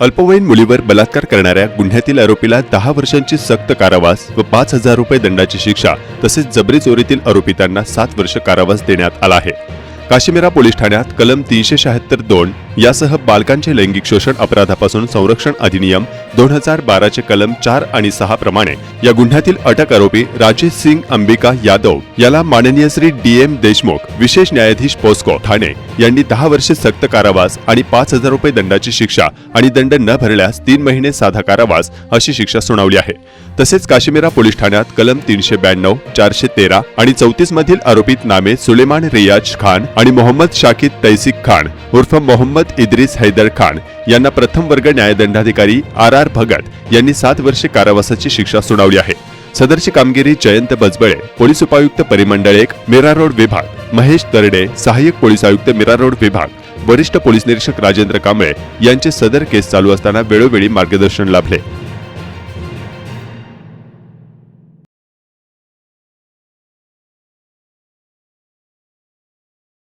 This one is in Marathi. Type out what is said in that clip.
अल्पवयीन मुलीवर बलात्कार करणाऱ्या गुन्ह्यातील आरोपीला दहा वर्षांची सक्त कारावास व पाच हजार रुपये दंडाची शिक्षा तसेच जबरी चोरीतील आरोपितांना सात वर्ष कारावास देण्यात आला आहे. काश्मीरा पोलीस ठाण्यात कलम तीनशे शहात्तर दोन यासह बालकांचे लैंगिक शोषण अपराधापासून संरक्षण अधिनियम दोन हजार बाराचे कलम चार आणि सहा प्रमाणे या गुन्ह्यातील अटक आरोपी राजेश सिंग अंबिका यादव याला माननीय श्री डी एम देशमुख विशेष न्यायाधीश पोस्को ठाणे यांनी दहा वर्षे सक्त कारावास आणि पाच हजार रुपये दंडाची शिक्षा आणि दंड न भरल्यास तीन महिने साधा कारावास अशी शिक्षा सुनावली आहे. तसेच काश्मीरा पोलीस ठाण्यात कलम तीनशे ब्याण्णव चारशे तेरा आणि चौतीस मधील आरोपित नामे सुलेमान रियाज खान आणि मोहम्मद शाकिद तैसिक खान उर्फ मोहम्मद इद्रिस हैदर खान यांना प्रथम वर्ग न्यायदंडाधिकारी आर आर भगत यांनी सात वर्षे कारावासाची शिक्षा सुनावली आहे. सदरची कामगिरी जयंत बजबळे पोलीस उपायुक्त परिमंडळ एक मीरा रोड विभाग महेश तरडे सहाय्यक पोलीस आयुक्त मीरा रोड विभाग वरिष्ठ पोलीस निरीक्षक राजेंद्र कांबळे यांचे सदर केस चालू असताना वेळोवेळी मार्गदर्शन लाभले.